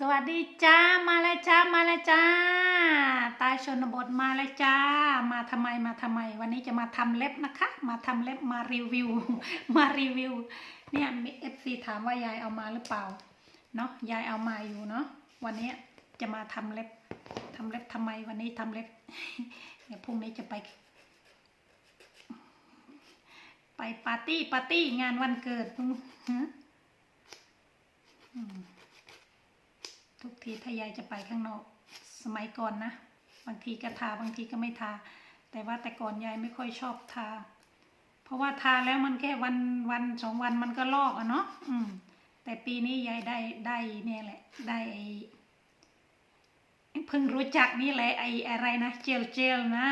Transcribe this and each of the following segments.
สวัสดีจ้ามาแล้วจ้ามาแล้วจ้า ตายชนบทมาแล้วจ้า มาทำไมมาทำไม วันนี้จะมาทำเล็บนะคะ มาทำเล็บมารีวิว มารีวิว เนี่ยมีเอฟซีถามว่ายายเอามาหรือเปล่าเนาะยายเอามาอยู่เนาะวันนี้จะมาทำเล็บทำเล็บทำไม วันนี้ทำเล็บเดี๋ยวพรุ่งนี้จะไป ไปปาร์ตี้ปาร์ตี้งานวันเกิดอืม ทุกทีถ้ายายจะไปข้างนอก สมัยก่อนนะ บางทีก็ทาบางทีก็ไม่ทา แต่ว่าแต่ก่อนยายไม่ค่อยชอบทา เพราะว่าทาแล้วมันแค่วันวันสองวันมันก็ลอกอะเนาะอืม แต่ปีนี้ยายได้ได้เนี่ยแหละ ได้ไอ้เพิ่งรู้จักนี่แหละไออะไรนะเจลเจลนะ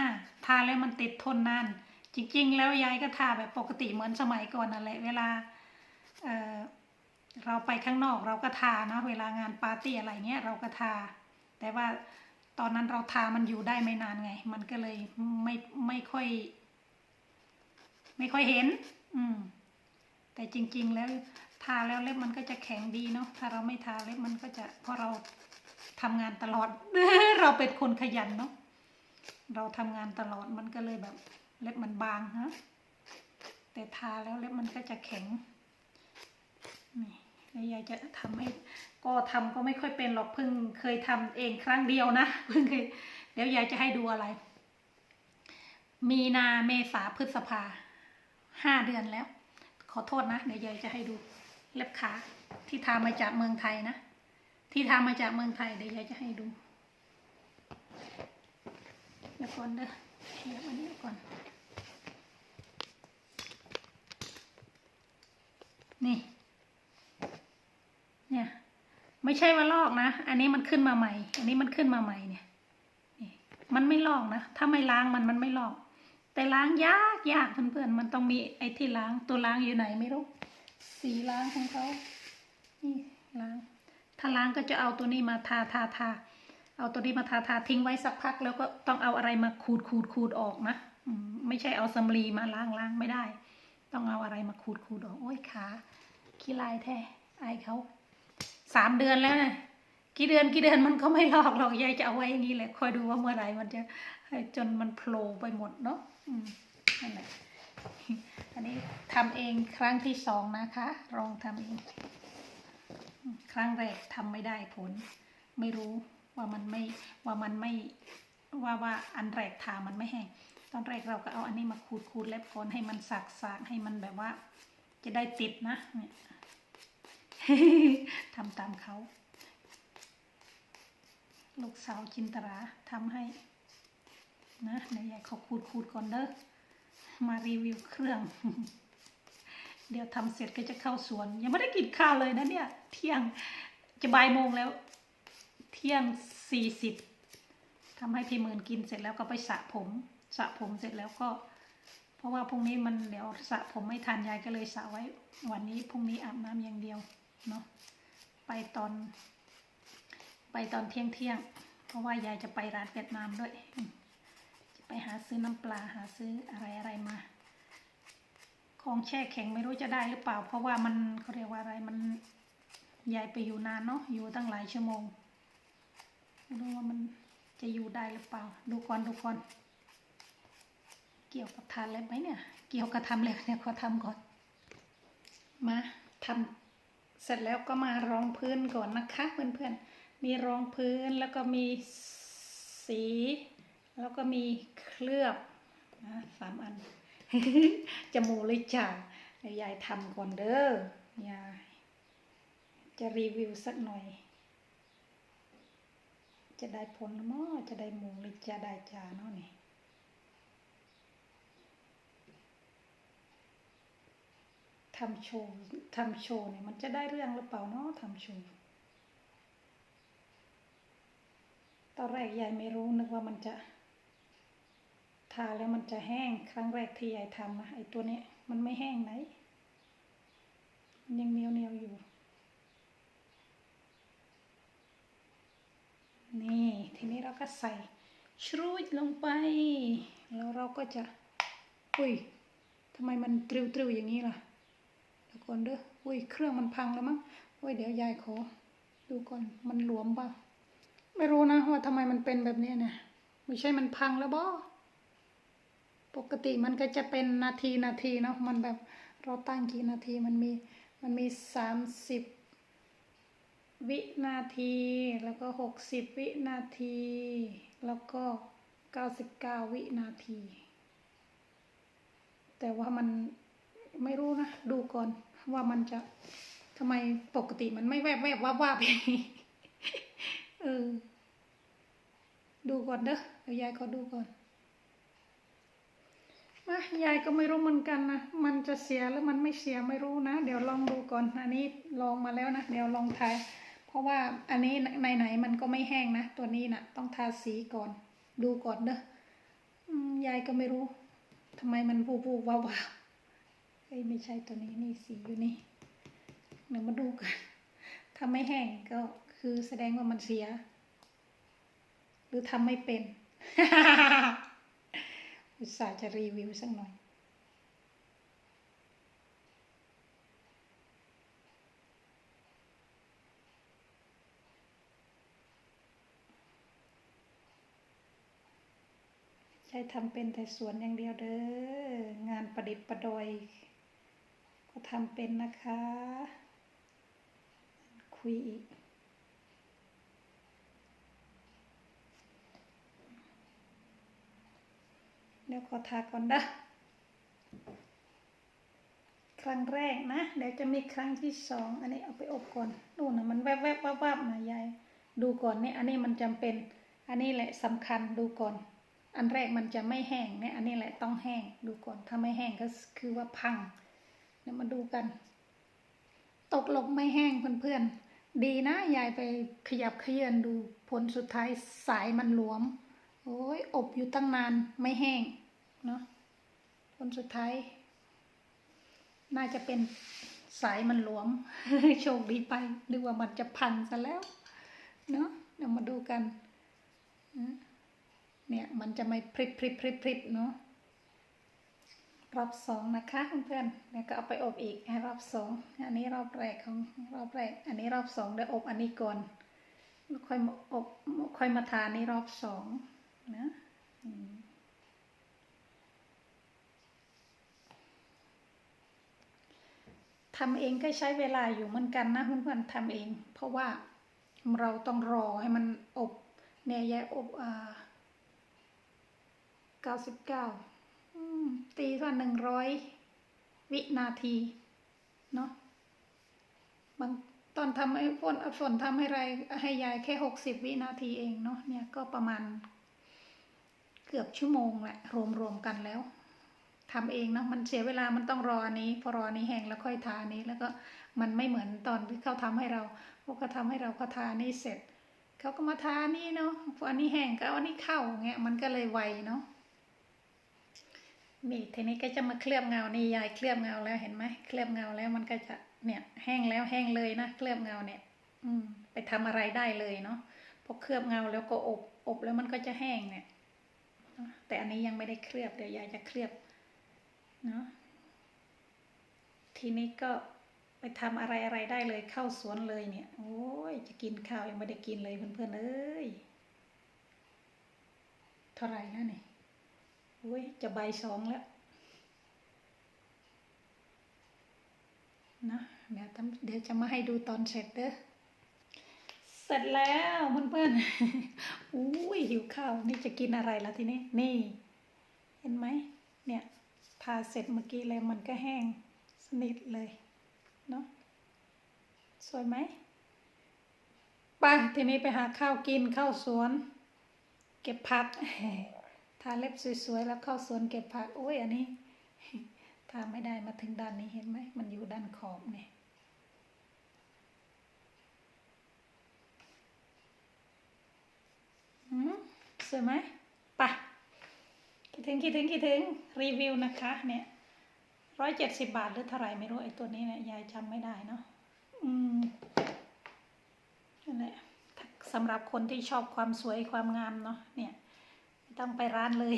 ทาแล้วมันติดทนนาน จริง ๆ แล้วยายก็ทาแบบปกติเหมือนสมัยก่อนนั่นแหละ เวลา เอ่อ เราไปข้างนอกเราก็ทานะเวลางานปาร์ตี้อะไรเงี้ยเราก็ทา แต่ว่าตอนนั้นเราทามันอยู่ได้ไม่นานไง มันก็เลยไม่ไม่ค่อย ไม่ค่อยเห็น อืม แต่จริง ๆ แล้วทาแล้วเล็บมันก็จะแข็งดีเนาะถ้าเราไม่ทาเล็บมันก็จะเพราะเราทำงานตลอด เราเป็นคนขยันเนาะเราทำงานตลอดมันก็เลยแบบ เล็บมันบางฮะแต่ทาแล้วเล็บมันก็จะแข็งนี่ ยายจะทำให้ก็ทำก็ไม่ค่อยเป็นหรอกเพิ่งเคยทำเองครั้งเดียวนะเพิ่งเคยเดี๋ยวยายจะให้ดูอะไร มีนาเมษาพฤษภาห้าเดือนแล้ว ขอโทษนะเดี๋ยวยายจะให้ดูเล็บขาที่ทำมาจากเมืองไทยนะที่ทำมาจากเมืองไทยเดี๋ยวยายจะให้ดูเดี๋ยวก่อนเด้อเดี๋ยวอันนี้ก่อน นี่เนี่ ไม่ใช่ว่าลอกนะ อันนี้มันขึ้นมาใหม่ อันนี้มันขึ้นมาใหม่เนี่ยมันไม่ลอกนะ ถ้าไม่ล้างมันมันไม่ลอก แต่ล้างยากยากเพื่อนๆ มันต้องมีไอ้ที่ล้างตัวล้างอยู่ไหนไม่รู้ สีล้างของเขานี่ล้าง ถ้าล้างก็จะเอาตัวนี้มาทาทาทา เอาตัวนี้มาทาทาทิ้งไว้สักพัก แล้วก็ต้องเอาอะไรมาขูดขูดขูดออกนะไม่ใช่เอาสำลีมาล้างล้างไม่ได้ ต้องเอาอะไรมาขูดขูดออก โอ้ยขาขี้ลายแท้ไอเขา สามเดือนแล้วนะกี่เดือนกี่เดือนมันก็ไม่ลอกหรอกยายจะเอาไว้อย่างนี้แหละคอยดูว่าเมื่อไหร่มันจะจนมันโผล่ไปหมดเนาะนั่นแหละอันนี้ทำเองครั้งที่สองนะคะลองทำเอง ครั้งแรกทำไม่ได้ผล ไม่รู้ว่ามันไม่ว่ามันไม่ว่าว่าอันแรกทามันไม่แห้งตอนแรกเราก็เอาอันนี้มาขูดขูดเล็บก่อนให้มันสากสากให้มันแบบว่า จะได้ติดนะเนี่ย ทำตามเขา ลูกสาวจินตราทำให้ นะเดี๋ยวยายเขาขูดขูดก่อนเด้อมารีวิวเครื่อง เดี๋ยวทำเสร็จก็จะเข้าสวน ยังไม่ได้กินข้าวเลยนะเนี่ย เที่ยงจะบ่ายโมงแล้ว เที่ยงสี่สิบทำให้พี่หมื่นกินเสร็จแล้วก็ไปสระผมสระผมเสร็จแล้วก็ เพราะว่าพรุ่งนี้มันเดี๋ยวสระผมไม่ทันยายก็เลยสระไว้ วันนี้พรุ่งนี้อาบน้ำอย่างเดียว เนาะไปตอน ไปตอนเที่ยงเที่ยง เพราะว่ายายจะไปร้านเวียดนามด้วย จะไปหาซื้อน้ำปลาหาซื้ออะไรอะไรมา ของแช่แข็งไม่รู้จะได้หรือเปล่า เพราะว่ามันเขาเรียกว่าอะไรมันยายไปอยู่นานเนาะอยู่ตั้งหลายชั่วโมงไม่รู้ว่ามันจะอยู่ได้หรือเปล่า ดูก่อนดูก่อนเกี่ยวกับทานเล็บไหมเนี่ย เกี่ยวกับทำเล็บเนี่ยขอทำก่อน มาทำ เสร็จแล้วก็มารองพื้นก่อนนะคะเพื่อนๆ มีรองพื้นแล้วก็มีสี แล้วก็มีเคลือบนะสามอัน จมูกเลยจ้ายายทำก่อนเด้อยายจะรีวิวสักหน่อย จะได้ผลหรือมั้จะได้หมูหรือจะได้จาเนาะนี่ ทำโชว์ทำโชว์เนี่ยมันจะได้เรื่องหรือเปล่าเนาะทำโชว์ตอนแรกยายไม่รู้นึกว่ามันจะทาแล้วมันจะแห้งครั้งแรกที่ยายทำนะไอ้ตัวเนี้ยมันไม่แห้งไหนมันยังเหนียวเนียวอยู่ นี่ทีนี้เราก็ใส่ชรูดลงไป แล้วเราก็จะ อุ้ยทำไมมันตริวๆอย่างนี้ล่ะ ดี๋ยวก่อนเด้ออุ้ยเครื่องมันพังแล้วมั้งอุ้ยเดี๋ยวยายขอ ดูก่อนมันหลวมเปล่าไม่รู้นะว่าทำไมมันเป็นแบบนี้เนี่ยไม่ใช่มันพังแล้วบ่ปกติมันก็จะเป็นนาทีนาทีเนาะมันแบบเราตั้งกี่นาทีมันมีมันมีสามสิบวินาที แล้วก็หกสิบวินาที แล้วก็เก้าสิบเก้าวินาที แต่ว่ามัน ไม่รู้นะ ดูก่อนว่ามันจะทำไมปกติมันไม่แวบแวบว่าบวาบอย่างนี้เออ ดูก่อนเด้อเดี๋ยวยายขอดูก่อนมายายก็ไม่รู้เหมือนกันนะ มันจะเสียหรือมันไม่เสียไม่รู้นะ เดี๋ยวลองดูก่อน อันนี้ลองมาแล้วนะ เดี๋ยวลองทาย เพราะว่าอันนี้ไหนๆมันก็ไม่แห้งนะ ตัวนี้นะต้องทาสีก่อน ดูก่อนเด้อยายก็ไม่รู้ทำไมมันวูบวูบวาวา เอ้ยไม่ใช่ตัวนี้นี่สีอยู่นี่เดี๋ยวมาดูกัน ถ้าไม่แห้งก็คือแสดงว่ามันเสีย หรือทำไม่เป็น อุตส่าห์จะรีวิวสักหน่อยใช่ทำเป็นแต่สวนอย่างเดียวเด้องานประดิษฐ์ประดอย ทำเป็นนะคะ คุยอีกเดี๋ยวขอทาก่อนนะครั้งแรกนะ เดี๋ยวจะมีครั้งที่สอง อันนี้เอาไปอบก่อนดูนะมันแวบแวบวบวบนะยาย ดูก่อนเนี่ยอันนี้มันจำเป็น อันนี้แหละสำคัญดูก่อน อันแรกมันจะไม่แห้งเนี่ย อันนี้แหละต้องแห้งดูก่อน ถ้าไม่แห้งก็คือว่าพัง เดี๋ยวมาดูกัน ตกลงไม่แห้งเพื่อนๆ ดีนะยายไปขยับเขยือนดูผลสุดท้ายสายมันหลวม โอ้ยอบอยู่ตั้งนานไม่แห้งเนาะผลสุดท้าย น่าจะเป็นสายมันหลวม โชคดีไปหรือว่ามันจะพังซะแล้วเนาะเดี๋ยวมาดูกัน เนี่ยมันจะไม่พริบพริบพริบพริบเนาะ รอบสองนะคะเพื่อนๆแล้วก็เอาไปอบอีกให้รอบสองอันนี้รอบแรกของรอบแรก อันนี้รอบสองเดี๋ยวอบอันนี้ก่อนค่อยมาอบค่อยมาทานนี่รอบสองนะทำเองก็ใช้เวลาอยู่เหมือนกันนะเพื่อนๆทำเอง เพราะว่าเราต้องรอให้มันอบเนี่ยยายอบอ่าเก้าสิบเก้า ตีว่าหนึ่งร้อยวินาทีเนาะบางตอนทำไอ้ฝนฝนทำให้ไรให้ยายแค่หกสิบวินาทีเองเนาะเนี่ยก็ประมาณ เกือบชั่วโมงแหละรวมรวมกันแล้วทำเองเนาะมันเสียเวลามันต้องรออันนี้ พอรออันนี้แห้งแล้วค่อยทาอันนี้ แล้วก็มันไม่เหมือนตอนที่เขาทำให้เราพวกเขาทำให้เราเขาทานี้เสร็จเขาก็มาทานี้เนาะพออันนี้แห้งก็อันนี้เข้าเงี้ยมันก็เลยไวเนาะ นี่ทีนี้ก็จะมาเคลือบเงานี่ยายเคลือบเงาแล้วเห็นไหมเคลือบเงาแล้วมันก็จะเนี่ยแห้งแล้วแห้งเลยนะเคลือบเงาเนี่ย อืม ไปทำอะไรได้เลยเนาะพอเคลือบเงาแล้วก็อบอบแล้วมันก็จะแห้งเนี่ยแต่อันนี้ยังไม่ได้เคลือบเดี๋ยวยายจะเคลือบเนาะทีนี้ก็ไปทำอะไรอะไรได้เลยเข้าสวนเลยเนี่ย โอ้ยจะกินข้าวยังไม่ได้กินเลยเพื่อนๆเอ้ยเท่าไหร่แล้วเนี่ย อุ้ย จะใบสองแล้ว นะ เดี๋ยวเดี๋ยวจะมาให้ดูตอนเสร็จเด้อ เสร็จแล้วเพื่อนๆอุ้ยหิวข้าว นี่จะกินอะไรละทีนี้ นี่ เห็นไหม เนี่ยทาเสร็จเมื่อกี้เลยมันก็แห้งสนิทเลย เนาะ สวยไหมไปทีนี้ไปหาข้าวกินข้าวสวน เก็บผัก ทาเล็บสวยๆแล้วเข้าสวนเก็บผักโอ้ยอันนี้ทาไม่ได้มาถึงด้านนี้เห็นไหมมันอยู่ด้านขอบเนี่ยหืมสวยไหมไปะคิดถึงคิดถึงคิดถึงรีวิวนะคะเนี่ยร้อยเจ็ดสิบบาทหรือเท่าไหร่ไม่รู้ไอ้ตัวนี้เนี่ยยายจำไม่ได้เนาะอืมนั่นแหละสำหรับคนที่ชอบความสวยความงามเนาะเนี่ย ต้องไปร้านเลย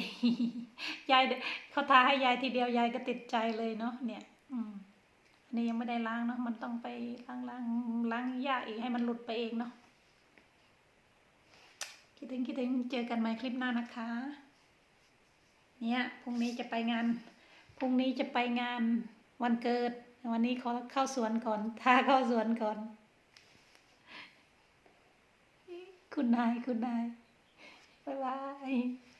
ยายเขาทาให้ยายทีเดียวยายก็ติดใจเลยเนาะเนี่ย อืมนี่ยังไม่ได้ล้างเนาะมันต้องไปล้างล้างล้างหญ้าอีกให้มันหลุดไปเองเนาะคิดถึงคิดถึงเจอกันใหม่คลิปหน้านะคะ เนี่ยพรุ่งนี้จะไปงานพรุ่งนี้จะไปงานวันเกิด วันนี้ขอเข้าสวนก่อนทาเข้าสวนก่อน คุณนายคุณนาย บ๊ายบาย